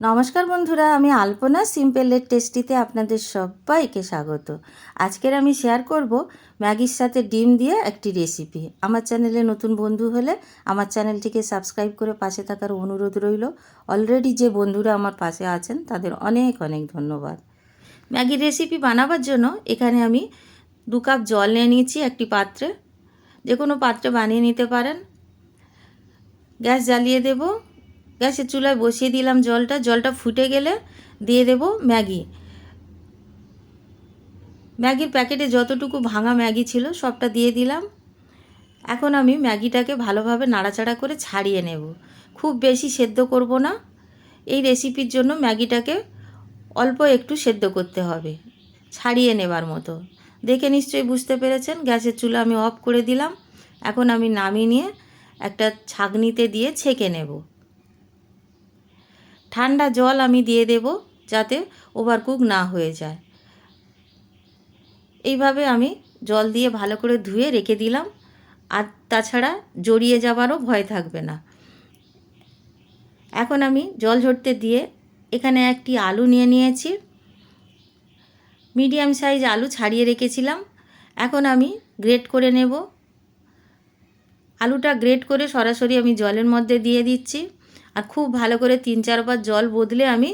নমস্কার বন্ধুরা, আমি আলপনা সিম্পলের টেস্টিতে আপনাদের সবাইকে স্বাগত। আজকের আমি শেয়ার করব ম্যাগির সাথে ডিম দিয়ে একটি রেসিপি আমার চ্যানেলে নতুন বন্ধু হলে আমার চ্যানেলটিকে সাবস্ক্রাইব করে পাশে থাকার অনুরোধ রইল। অলরেডি যে বন্ধুরা আমার পাশে আছেন, তাদের অনেক অনেক ধন্যবাদ। ম্যাগির রেসিপি বানাবার জন্য এখানে আমি দু কাপ জল নিয়ে নিয়েছি একটি পাত্রে। যে কোনো পাত্রে বানিয়ে নিতে পারেন। গ্যাস জ্বালিয়ে দেবো। গ্যাসের চুলায় বসিয়ে দিলাম জলটা। জলটা ফুটে গেলে দিয়ে দেব ম্যাগি। ম্যাগির প্যাকেটে যতটুকু ভাঙা ম্যাগি ছিল সবটা দিয়ে দিলাম। এখন আমি ম্যাগিটাকে ভালোভাবে নাড়াচাড়া করে ছাড়িয়ে নেব। খুব বেশি সেদ্ধ করব না। এই রেসিপির জন্য ম্যাগিটাকে অল্প একটু সেদ্ধ করতে হবে, ছাড়িয়ে নেবার মতো। দেখে নিশ্চয়ই বুঝতে পেরেছেন, গ্যাসের চুলা আমি অফ করে দিলাম। এখন আমি নামিয়ে নিয়ে একটা ছাগনিতে দিয়ে ছেঁকে নেব। ঠান্ডা জল আমি দিয়ে দেব যাতে ওভারকুক না হয়ে যায়। এইভাবে আমি জল দিয়ে ভালো করে ধুয়ে রেখে দিলাম। আর তাছাড়া জড়িয়ে যাবারও ভয় থাকবে না। এখন আমি জল ঝরতে দিয়ে এখানে একটি আলু নিয়ে নিয়েছি। মিডিয়াম সাইজ আলু ছাড়িয়ে রেখেছিলাম। এখন আমি গ্রেট করে নেব। আলুটা গ্রেট করে সরাসরি আমি জলের মধ্যে দিয়ে দিচ্ছি। আর খুব ভালো করে তিন চারবার জল বদলে আমি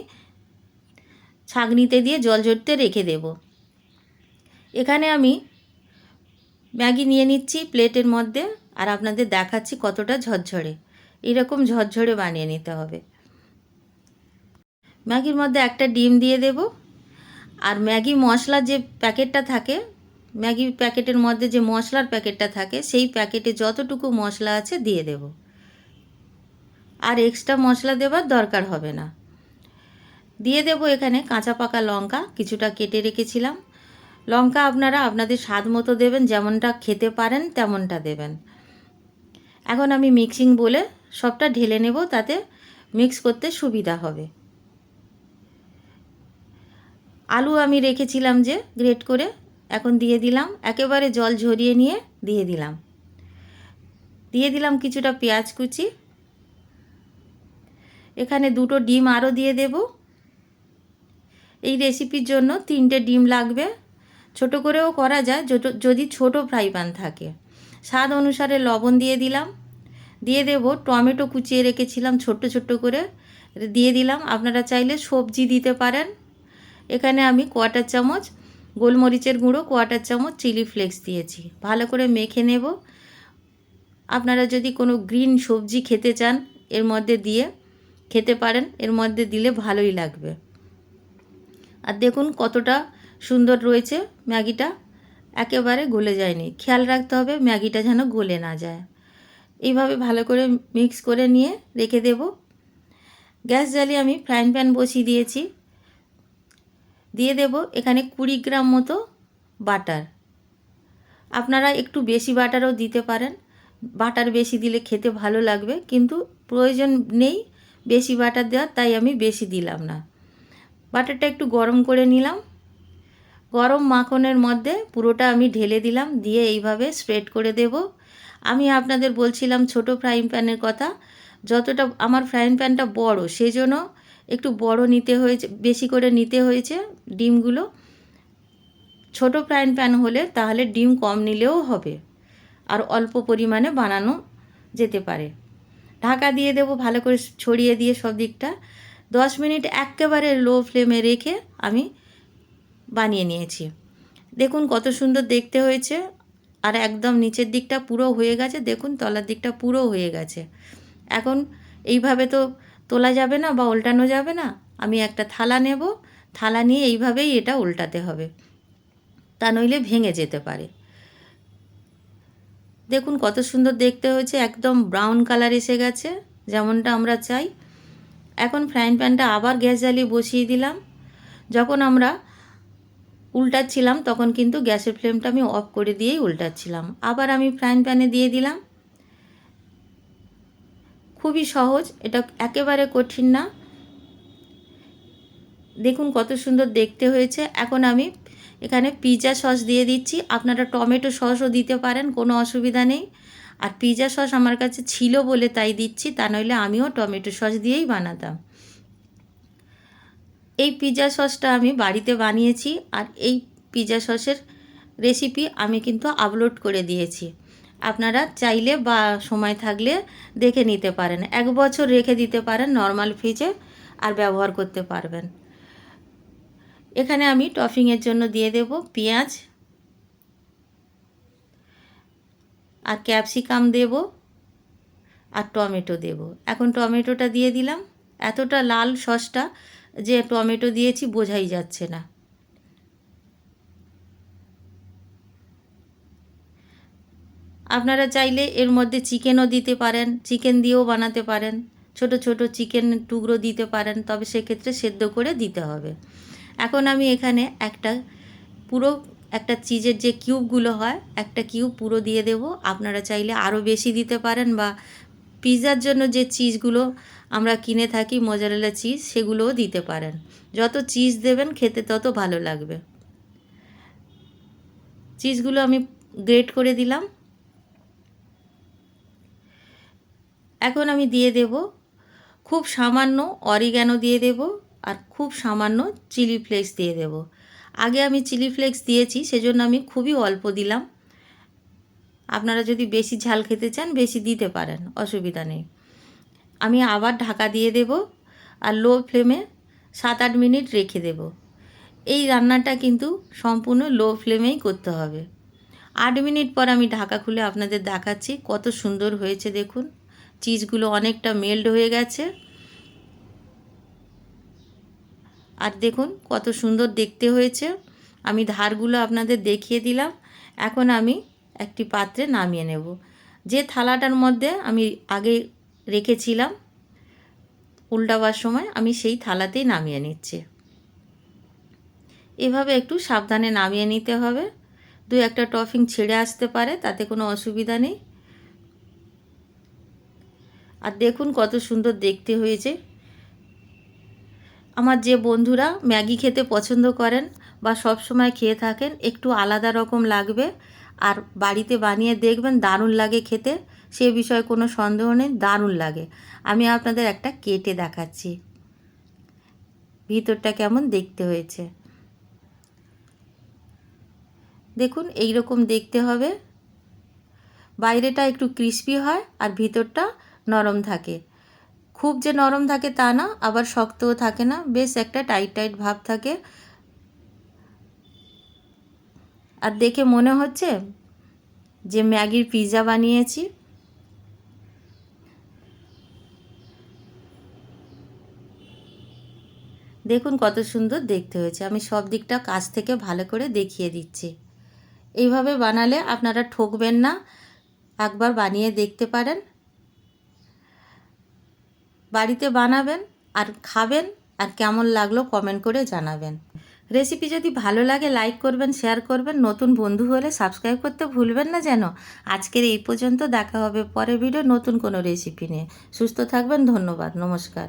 ছাঁকনিতে দিয়ে জল ঝরতে রেখে দেব। এখানে আমি ম্যাগি নিয়ে নিচ্ছি প্লেটের মধ্যে আর আপনাদের দেখাচ্ছি কতটা ঝরঝরে। এরকম ঝরঝরে বানিয়ে নিতে হবে। ম্যাগির মধ্যে একটা ডিম দিয়ে দেব। আর ম্যাগি মশলার যে প্যাকেটটা থাকে, ম্যাগি প্যাকেটের মধ্যে যে মশলার প্যাকেটটা থাকে, সেই প্যাকেটে যতটুকু মশলা আছে দিয়ে দেবো। আর এক্সট্রা মশলা দেবার দরকার হবে না। দিয়ে দেব এখানে কাঁচা পাকা লঙ্কা, কিছুটা কেটে রেখেছিলাম। লঙ্কা আপনারা আপনাদের স্বাদ মতো দেবেন, যেমনটা খেতে পারেন তেমনটা দেবেন। এখন আমি মিক্সিং বলে সবটা ঢেলে নেব, তাতে মিক্স করতে সুবিধা হবে। আলু আমি রেখেছিলাম যে গ্রেট করে, এখন দিয়ে দিলাম। একেবারে জল ঝরিয়ে নিয়ে দিয়ে দিলাম। দিয়ে দিলাম কিছুটা পেঁয়াজ কুচি এখানে দুটো ডিম আরও দিয়ে দেব। এই রেসিপির জন্য তিনটে ডিম লাগবে। ছোট করেও করা যায় যদি ছোট ফ্রাই প্যান থাকে। স্বাদ অনুসারে লবণ দিয়ে দিলাম। দিয়ে দেব টমেটো কুচিয়ে রেখেছিলাম ছোট্ট ছোট্ট করে। দিয়ে দিলাম, আপনারা চাইলে সবজি দিতে পারেন। এখানে আমি কোয়াটার চামচ, গোলমরিচের গুঁড়ো, কোয়াটার চামচ, চিলি ফ্লেক্স দিয়েছি। ভালো করে মেখে নেব। আপনারা যদি কোনো গ্রিন সবজি খেতে চান, এর মধ্যে দিয়ে খেতে পারেন, এর মধ্যে দিলে ভালোই লাগবে। আর দেখুন কতটা সুন্দর রয়েছে ম্যাগিটা, একেবারে গলে যায়নি। খেয়াল রাখতে হবে ম্যাগিটা যেন গলে না যায়। এইভাবে ভালো করে মিক্স করে নিয়ে রেখে দেব। গ্যাস জ্বালিয়ে আমি ফ্রাইং প্যান বসিয়ে দিয়েছি। দিয়ে দেব এখানে কুড়ি গ্রাম মতো বাটার। আপনারা একটু বেশি বাটারও দিতে পারেন। বাটার বেশি দিলে খেতে ভালো লাগবে, কিন্তু প্রয়োজন নেই। বেশি বাটার দেওয়ার, তাই আমি বেশি দিলাম না। বাটারটা একটু গরম করে নিলাম। গরম মাখনের মধ্যে পুরোটা আমি ঢেলে দিলাম, দিয়ে এইভাবে স্প্রেড করে দেব। আমি আপনাদের বলছিলাম ছোট ফ্রাইং প্যানের কথা, যতটা আমার ফ্রাইং প্যানটা বড় সেই জন্য একটু বড় নিতে হয়েছে, বেশি করে নিতে হয়েছে ডিমগুলো। ছোট ফ্রাইং প্যান হলে তাহলে ডিম কম নিলেও হবে, আর অল্প পরিমাণে বানানো যেতে পারে। ঢাকা দিয়ে দেবো, ভালো করে ছড়িয়ে দিয়ে সব দিকটা। দশ মিনিট একেবারে লো ফ্লেমে রেখে আমি বানিয়ে নিয়েছি। দেখুন কত সুন্দর দেখতে হয়েছে। আর একদম নিচের দিকটা পুরো হয়ে গেছে। দেখুন তলার দিকটা পুরো হয়ে গেছে। এখন এইভাবে তো তোলা যাবে না বা উল্টানো যাবে না। আমি একটা থালা নেব। থালা নিয়ে এইভাবেই এটা উল্টাতে হবে। তা নইলে ভেঙে যেতে পারে। দেখুন কত সুন্দর দেখতে হয়েছে, একদম ব্রাউন কালার এসে গেছে, যেমনটা আমরা চাই। এখন ফ্রাইং প্যানটা আবার গ্যাস জ্বালিয়ে বসিয়ে দিলাম। যখন আমরা উল্টাচ্ছিলাম, তখন কিন্তু গ্যাসের ফ্লেমটা আমি অফ করে দিয়েই উল্টাচ্ছিলাম। আবার আমি ফ্রাইং প্যানে দিয়ে দিলাম। খুবই সহজ, এটা একেবারে কঠিন না। দেখুন কত সুন্দর দেখতে হয়েছে। এখন আমি এখানে পিৎজা সস দিয়ে দিচ্ছি। আপনারা টমেটো সসও দিতে পারেন, কোনো অসুবিধা নেই। আর পিৎজা সস আমার কাছে ছিল বলে তাই দিচ্ছি, তা নইলে আমিও টমেটো সস দিয়েই বানাতাম। এই পিৎজা সসটা আমি বাড়িতে বানিয়েছি আর এই পিৎজা সসের রেসিপি আমি কিন্তু আপলোড করে দিয়েছি। আপনারা চাইলে বা সময় থাকলে দেখে নিতে পারেন। এক বছর রেখে দিতে পারেন নর্মাল ফ্রিজে আর ব্যবহার করতে পারবেন। এখানে আমি টফিংয়ের জন্য দিয়ে দেব পেঁয়াজ আর ক্যাপসিকাম দেব আর টমেটো দেব। এখন টমেটোটা দিয়ে দিলাম। এতটা লাল সসটা যে টমেটো দিয়েছি বোঝাই যাচ্ছে না। আপনারা চাইলে এর মধ্যে চিকেনও দিতে পারেন, চিকেন দিয়েও বানাতে পারেন। ছোট ছোট চিকেন টুকরো দিতে পারেন, তবে সেক্ষেত্রে সেদ্ধ করে দিতে হবে। এখন আমি এখানে একটা পুরো, একটা চিজের যে কিউবগুলো হয়, একটা কিউব পুরো দিয়ে দেব। আপনারা চাইলে আরও বেশি দিতে পারেন বা পিৎজার জন্য যে চিজগুলো আমরা কিনে থাকি, মোজারেলা চিজ, সেগুলোও দিতে পারেন। যত চিজ দেবেন, খেতে তত ভালো লাগবে। চিজগুলো আমি গ্রেট করে দিলাম। এখন আমি দিয়ে দেব, খুব সামান্য অরিগ্যানো দিয়ে দেব। আর খুব সামান্য চিলি ফ্লেক্স দিয়ে দেব। আগে আমি চিলি ফ্লেক্স দিয়েছি, সেজন্য আমি খুবই অল্প দিলাম। আপনারা যদি বেশি ঝাল খেতে চান, বেশি দিতে পারেন, অসুবিধা নেই। আমি আবার ঢাকা দিয়ে দেব আর লো ফ্লেমে সাত আট মিনিট রেখে দেব। এই রান্নাটা কিন্তু সম্পূর্ণ লো ফ্লেমেই করতে হবে। আট মিনিট পর আমি ঢাকা খুলে আপনাদের দেখাচ্ছি কত সুন্দর হয়েছে দেখুন। চিজগুলো অনেকটা মেল্ড হয়ে গেছে। আর দেখুন, কত সুন্দর দেখতে হয়েছে। আমি ধারগুলো আপনাদের দেখিয়ে দিলাম। এখন আমি একটি পাত্রে নামিয়ে নেব। যে থালাটার মধ্যে আমি আগে রেখেছিলাম, উল্টাবার সময় আমি সেই থালাতেই নামিয়ে নিচ্ছি। এভাবে একটু সাবধানে নামিয়ে নিতে হবে। দু একটা টফিং ছেড়ে আসতে পারে, তাতে কোনো অসুবিধা নেই। আর দেখুন, কত সুন্দর দেখতে হয়েছে। আমার যে বন্ধুরা ম্যাগি খেতে পছন্দ করেন বা সব সময় খেয়ে থাকেন, একটু আলাদা রকম লাগবে। আর বাড়িতে বানিয়ে দেখবেন দারুণ লাগে খেতে, সে বিষয়ে কোনো সন্দেহ নেই, দারুণ লাগে। আমি আপনাদের একটা কেটে দেখাচ্ছি। ভিতরটা কেমন দেখতে হয়েছে? দেখুন এই রকম দেখতে হবে। বাইরেটা একটু ক্রিস্পি হয় আর ভিতরটা নরম থাকে। খুব যে নরম থাকে তা না, আবার শক্তও থাকে না, বেশ একটা টাইট টাইট ভাব থাকে। আর দেখে মনে হচ্ছে যে ম্যাগির পিৎজা বানিয়েছি। দেখুন কত সুন্দর দেখতে হয়েছে। আমি সব দিকটা কাছ থেকে ভালো করে দেখিয়ে দিচ্ছি। এইভাবে বানালে আপনারা ঠকবেন না, একবার বানিয়ে দেখতে পারেন। বাড়িতে বানাবেন আর খাবেন আর কেমন লাগল কমেন্ট করে জানাবেন। রেসিপি যদি ভালো লাগে লাইক করবেন শেয়ার করবেন, নতুন বন্ধু হলে সাবস্ক্রাইব করতে ভুলবেন না যেন। আজকের এই পর্যন্ত দেখা হবে পরে ভিডিও নতুন কোনো রেসিপি নিয়ে। সুস্থ থাকবেন, ধন্যবাদ, নমস্কার।